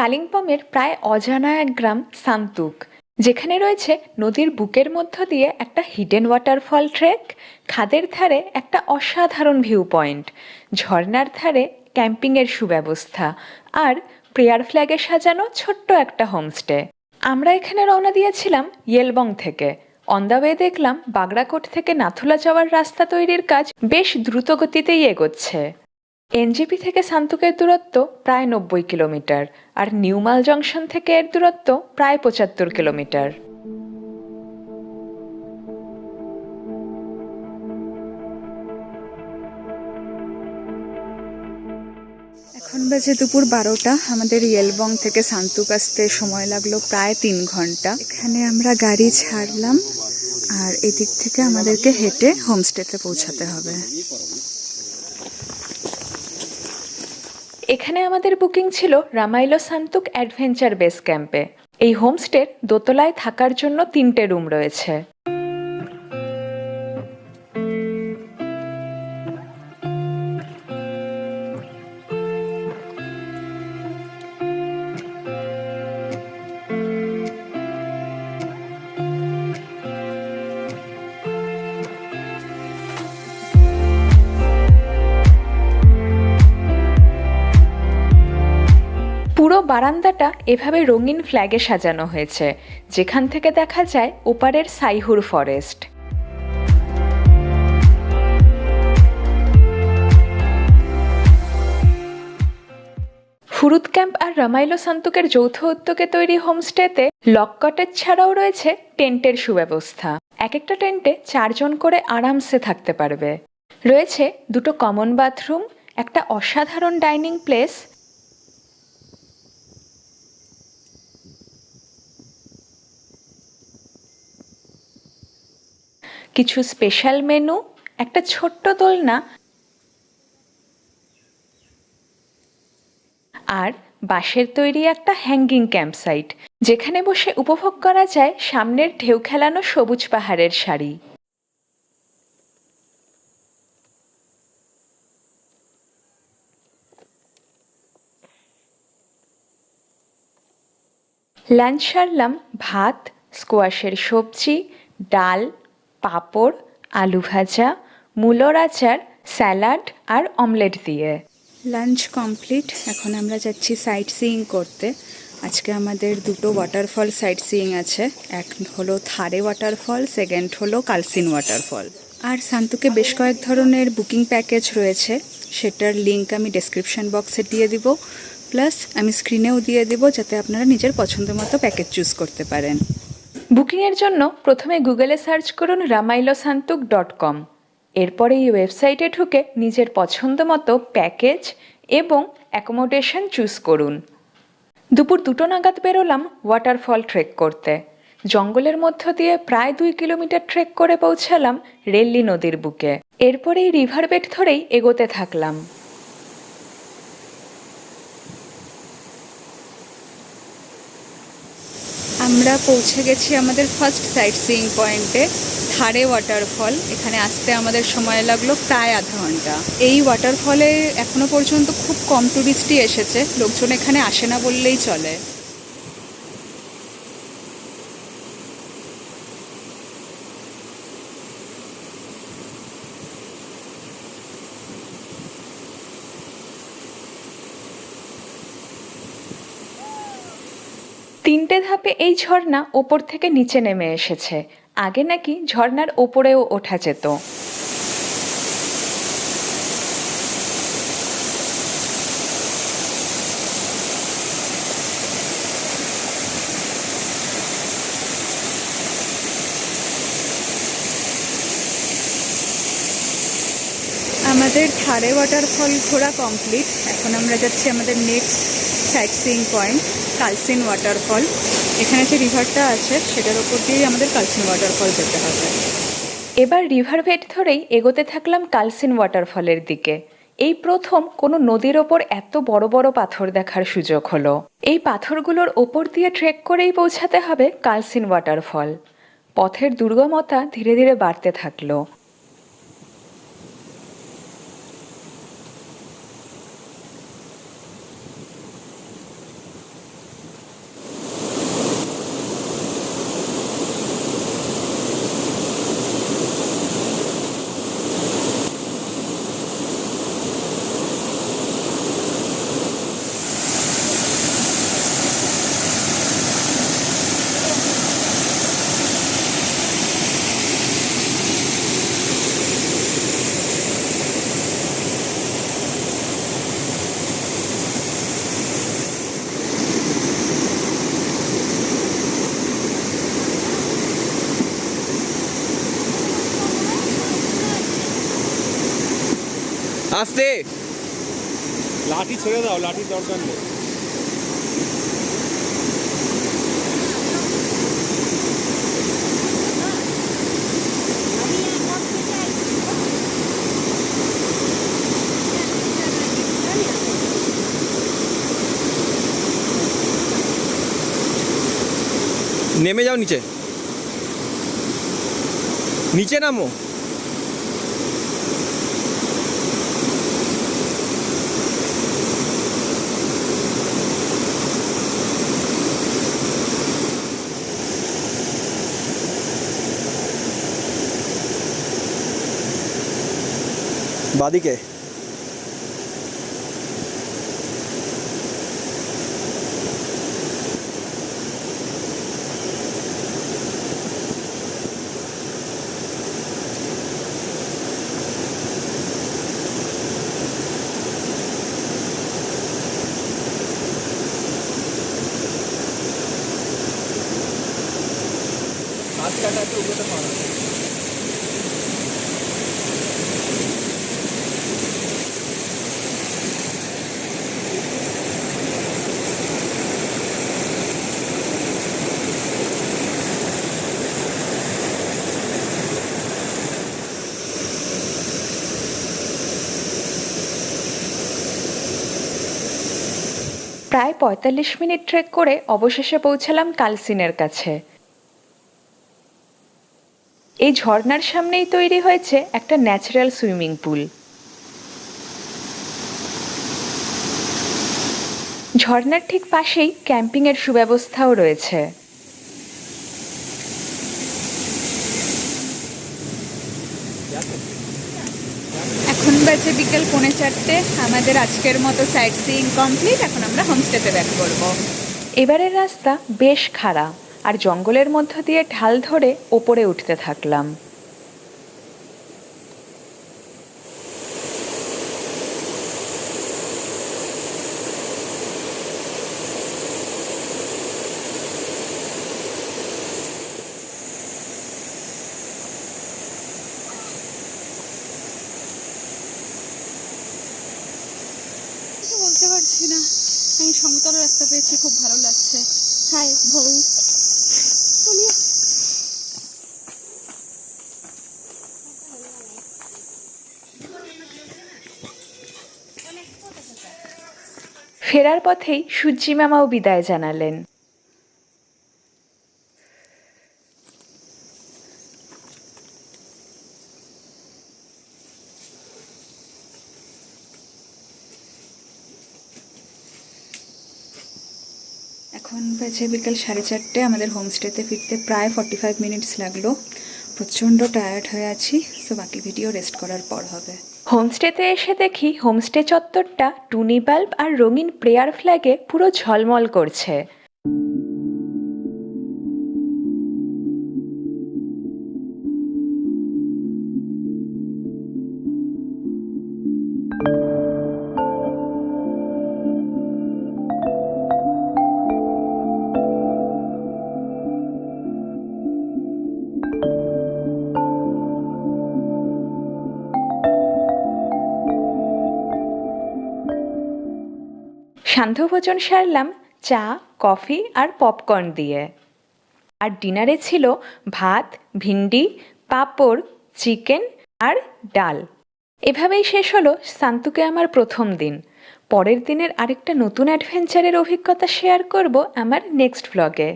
কালিম্পংয়ের প্রায় অজানা এক গ্রাম সান্তুক। যেখানে রয়েছে নদীর বুকের মধ্য দিয়ে একটা হিডেন ওয়াটারফল ট্রেক খাদের ধারে একটা অসাধারণ ভিউ পয়েন্ট ঝর্নার ধারে ক্যাম্পিংয়ের সুব্যবস্থা, আর প্রেয়ার ফ্ল্যাগে সাজানো ছোট্ট একটা হোমস্টে আমরা এখানে রওনা দিয়েছিলাম ইয়েলবং থেকে। অন ওয়ে দেখলাম বাগড়াকোট থেকে নাথুলা যাওয়ার রাস্তা তৈরির কাজ বেশ দ্রুত গতিতেই এগোচ্ছে। এনজেপি থেকে সান্তুকের দূরত্ব প্রায় নব্বই কিলোমিটার, আর নিউমাল জংশন থেকে এর দূরত্ব প্রায় পঁচাত্তর কিলোমিটার। এখন বাজে দুপুর বারোটা, আমাদের ইয়েলবং থেকে সান্তুক আসতে সময় লাগল প্রায় তিন ঘণ্টা। এখানে আমরা গাড়ি ছাড়লাম, আর এদিক থেকে আমাদেরকে হেঁটে হোমস্টেতে পৌঁছাতে হবে। এখানে আমাদের বুকিং ছিল রামাইলো সান্তুক অ্যাডভেঞ্চার বেস ক্যাম্পে। এই হোমস্টের দোতলায় থাকার জন্য তিনটে রুম রয়েছে। বারান্দাটা এভাবে রঙিন ফ্ল্যাগে সাজানো হয়েছে, যেখান থেকে দেখা যায় ওপারের সাইহুর ফরেস্ট। ফুরুত ক্যাম্প আর রামাইলো সান্তুকের যৌথ উদ্যোগে তৈরি হোমস্টেতে লক কটেজ ছাড়াও রয়েছে টেন্টের সুব্যবস্থা। এক একটা টেন্টে চারজন করে আরামসে থাকতে পারবে। রয়েছে দুটো কমন বাথরুম, একটা অসাধারণ ডাইনিং প্লেস কিছু স্পেশাল মেনু একটা ছোট্ট দোলনা আর বাঁশের তৈরি একটা হ্যাঙ্গিং ক্যাম্প সাইট যেখানে বসে উপভোগ করা যায় সামনের ঢেউ খেলানো সবুজ পাহাড়ের শাড়ি লাঞ্চ সারলাম ভাত স্কোয়াশের সবজি, ডাল পাঁপড়, আলু ভাজা, মূলোর আচার, স্যালাড আর অমলেট দিয়ে। Lunch complete. এখন আমরা যাচ্ছি সাইট সিইং করতে। আজকে আমাদের দুটো ওয়াটারফল সাইট সিইং আছে। এক হলো থারে ওয়াটারফল সেকেন্ড হলো কালসিন ওয়াটারফল আর সান্তুকে বেশ কয়েক ধরনের বুকিং প্যাকেজ রয়েছে। সেটার লিঙ্ক আমি ডেসক্রিপশন বক্সে দিয়ে দিব। প্লাস আমি স্ক্রিনেও দিয়ে দিব যাতে আপনারা নিজের পছন্দ মতো প্যাকেজ চুজ করতে পারেন। বুকিংয়ের জন্য প্রথমে গুগলে সার্চ করুন রামাইলো সান্তুক ডট কম। এরপরে এই ওয়েবসাইটে ঢুকে নিজের পছন্দ মতো প্যাকেজ এবং অ্যাকোমোডেশন চুজ করুন। দুপুর দুটো নাগাদ বেরোলাম ওয়াটারফল ট্রেক করতে। জঙ্গলের মধ্য দিয়ে প্রায় দুই কিলোমিটার ট্রেক করে পৌঁছালাম রেল্লি নদীর বুকে। এরপরেই রিভার বেড ধরেই এগোতে থাকলাম। আমরা পৌঁছে গেছি আমাদের ফার্স্ট সাইট সিইং পয়েন্টে থারে ওয়াটারফল এখানে আসতে আমাদের সময় লাগল প্রায় আধা ঘণ্টা। এই ওয়াটারফলে এখনও পর্যন্ত খুব কম টুরিস্টই এসেছে, লোকজন এখানে আসে না বললেই চলে। তিনটে ধাপে এই ঝর্ণা ওপর থেকে নিচে নেমে এসেছে। আগে নাকি ঝর্ণার ওপরেও ওঠা যেত। আমাদের থারে ওয়াটারফল ঘোরা কমপ্লিট এখন আমরা যাচ্ছি আমাদের next sight seeing point, Kalsin waterfall. এখানে যে রিভারটা আছে, সেটার ওপর দিয়েই আমাদের কালসিন ওয়াটারফল যেতে হবে। এবার রিভার ভেট ধরেই এগোতে থাকলাম কালসিন ওয়াটারফলের দিকে। এই প্রথম কোনো নদীর ওপর এত বড় বড় পাথর দেখার সুযোগ হলো। এই পাথরগুলোর ওপর দিয়ে ট্রেক করেই পৌঁছাতে হবে কালসিন ওয়াটারফল। পথের দুর্গমতা ধীরে ধীরে বাড়তে থাকল। আস্তে লাঠি ছেড়ে দাও লাঠির দরকার নেই। নেমে যাও নিচে। নিচে নামো। बादी के। आज का टाइम तो मारा প্রায় পঁয়তাল্লিশ মিনিট ট্রেক করে অবশেষে পৌঁছালাম কালসিনের কাছে। এই ঝর্নার সামনেই তৈরি হয়েছে একটা ন্যাচারাল সুইমিং পুল ঝর্নার ঠিক পাশেই ক্যাম্পিংয়ের সুব্যবস্থাও রয়েছে এখন বাজে বিকেল পৌনে চারটে। আমাদের আজকের মতো সাইট সিইং কমপ্লিট এখন আমরা হোমস্টেতে ব্যাক করব। এবারের রাস্তা বেশ খাড়া। আর জঙ্গলের মধ্য দিয়ে ঢাল ধরে ওপরে উঠতে থাকলাম কিছু বলতে পারছি না আমি সমতল রাস্তা পেয়েছি খুব ভালো লাগছে হাই বউ। ফেরার পথেই সূর্যি মামাও বিদায় জানালেন। এখন বাজে বিকেল সাড়ে চারটে, আমাদের হোমস্টেতে ফিরতে প্রায় ফর্টি ফাইভ মিনিটস লাগল। প্রচণ্ড টায়ার্ড হয়ে আছি সো বাকি ভিডিও রেস্ট করার পর হবে। হোমস্টেতে এসে দেখি হোমস্টে চত্বরটা টুনি বাল্ব আর রঙিন প্রেয়ার ফ্ল্যাগে পুরো ঝলমল করছে। সান্ধ্যভোজন সারলাম চা, কফি আর পপকর্ন দিয়ে। আর ডিনারে ছিল ভাত, ভিন্ডি, পাঁপড়, চিকেন আর ডাল। এভাবেই শেষ হলো সান্তুকে আমার প্রথম দিন। পরের দিনের আরেকটা নতুন অ্যাডভেঞ্চারের অভিজ্ঞতা শেয়ার করব আমার নেক্সট ব্লগে